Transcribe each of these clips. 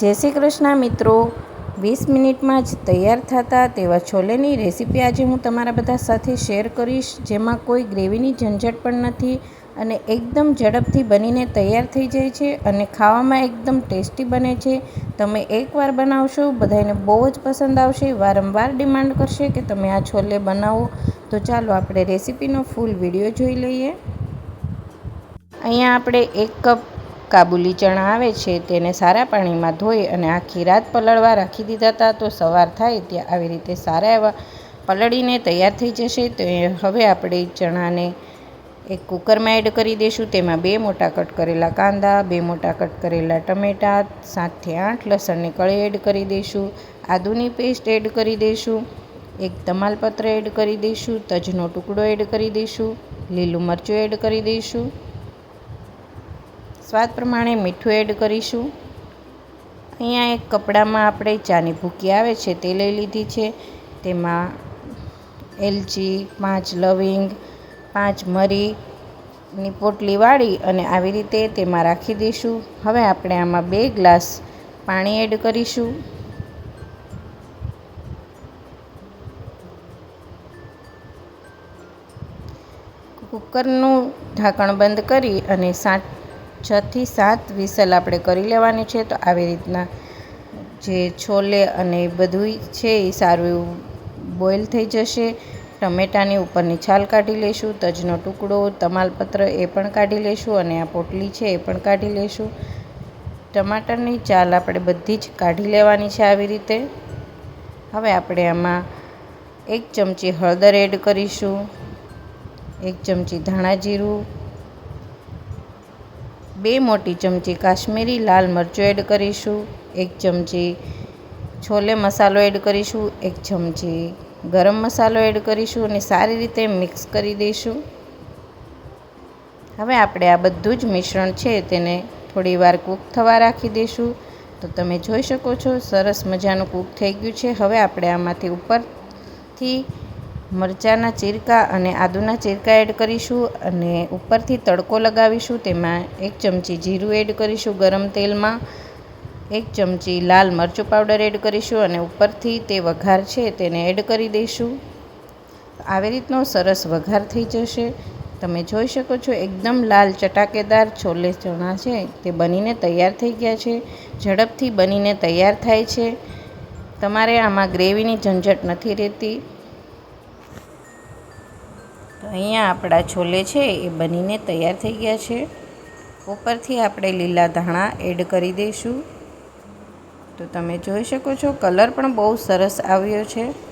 જય શ્રી કૃષ્ણ મિત્રો. વીસ મિનિટમાં જ તૈયાર થતા તેવા છોલેની રેસીપી આજે હું તમારા બધા સાથે શેર કરીશ, જેમાં કોઈ ગ્રેવીની ઝંઝટ પણ નથી અને એકદમ ઝડપથી બનીને તૈયાર થઈ જાય છે અને ખાવામાં એકદમ ટેસ્ટી બને છે. તમે એકવાર બનાવશો, બધાને બહુ જ પસંદ આવશે. વારંવાર ડિમાન્ડ કરશે કે તમે આ છોલે બનાવો. તો ચાલો આપણે રેસીપીનો ફૂલ વીડિયો જોઈ લઈએ. અહીંયા આપણે એક કપ કાબુલી ચણા આવે છે, તેને સારા પાણીમાં ધોઈ અને આખી રાત પલળવા રાખી દીધા હતા તો સવાર થાય ત્યાં આવી રીતે સારા એવા પલળીને તૈયાર થઈ જશે. તો હવે આપણે ચણાને એક કુકરમાં એડ કરી દઈશું. તેમાં બે મોટા કટ કરેલા કાંદા, બે મોટા કટ કરેલા ટમેટાં, સાતથી આઠ લસણની કળી એડ કરી દઈશું. આદુની પેસ્ટ એડ કરી દઈશું. એક તમાલપત્ર એડ કરી દઈશું. તજનો ટુકડો એડ કરી દઈશું. લીલું મરચું એડ કરી દઈશું. સ્વાદ પ્રમાણે મીઠું એડ કરીશું. અહીંયા એક કપડામાં આપણે ચાની ભૂકી આવે છે તે લઈ લીધી છે. તેમાં એલચી, પાંચ લવિંગ, પાંચ મરીની પોટલી વાળી અને આવી રીતે તેમાં રાખી દઈશું. હવે આપણે આમાં બે ગ્લાસ પાણી એડ કરીશું. કુકરનું ઢાંકણ બંધ કરી અને સાત છથી સાત વિસલ આપણે કરી લેવાની છે, તો આવી રીતના જે છોલે અને બધું છે, એ સારું એવું બોઇલ થઈ જશે. ટમેટાની ઉપરની છાલ કાઢી લઈશું તજનો ટુકડો, તમાલપત્ર એ પણ કાઢી લઈશું અને આ પોટલી છે, એ પણ કાઢી લઈશું ટમાટરની ચાલ આપણે બધી જ કાઢી લેવાની છે આવી રીતે. હવે આપણે આમાં એક ચમચી હળદર એડ કરીશું, એક ચમચી ધાણા જીરું બે મોટી ચમચી કાશ્મીરી લાલ મરચું એડ કરીશું, એક ચમચી છોલે મસાલો એડ કરીશું, એક ચમચી ગરમ મસાલો એડ કરીશું અને સારી રીતે મિક્સ કરી દઈશું. હવે આપણે આ બધું જ મિશ્રણ છે તેને થોડી વાર કૂક થવા રાખી દઈશું. તો તમે જોઈ શકો છો, સરસ મજાનું કૂક થઈ ગયું છે. હવે આપણે આમાંથી ઉપરથી મરચાંના ચીરકા અને આદુના ચીરકા એડ કરીશું અને ઉપરથી તડકો લગાવીશું. તેમાં એક ચમચી જીરું એડ કરીશું ગરમ તેલમાં. એક ચમચી લાલ મરચું પાવડર એડ કરીશું અને ઉપરથી તે વઘાર છે તેને એડ કરી દઈશું. આવી રીતનો સરસ વઘાર થઈ જશે. તમે જોઈ શકો છો એકદમ લાલ ચટાકેદાર છોલે ચણા છે. તે બનીને તૈયાર થઈ ગયા છે. ઝડપથી બનીને તૈયાર થાય છે. તમારે આમાં ગ્રેવીની ઝંઝટ નથી રહેતી. તો અહીંયા આપણા છોલે છે એ બનીને તૈયાર થઈ ગયા છે. ઉપરથી આપણે લીલા ધાણા એડ કરી દઈશું. તો તમે જોઈ શકો છો, કલર પણ બહુ સરસ આવ્યો છે.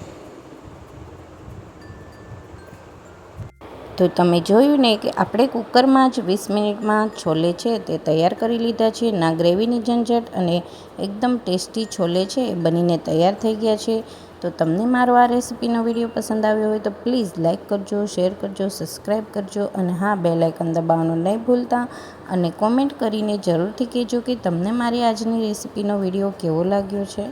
તો તમે જોયું ને કે આપણે કુકરમાં જ વીસ મિનિટમાં છોલે છે તે તૈયાર કરી લીધા છે. ના ગ્રેવીની ઝંઝટ અને એકદમ ટેસ્ટી છોલે છે એ બનીને તૈયાર થઈ ગયા છે. તો તમને મારો આ રેસીપીનો વીડિયો પસંદ આવ્યો હોય તો પ્લીઝ લાઇક કરજો, શેર કરજો સબસ્ક્રાઈબ કરજો અને હા બે લાઇકન દબાવવાનું નહીં ભૂલતા. અને કોમેન્ટ કરીને જરૂરથી કહેજો કે તમને મારી આજની રેસીપીનો વીડિયો કેવો લાગ્યો છે.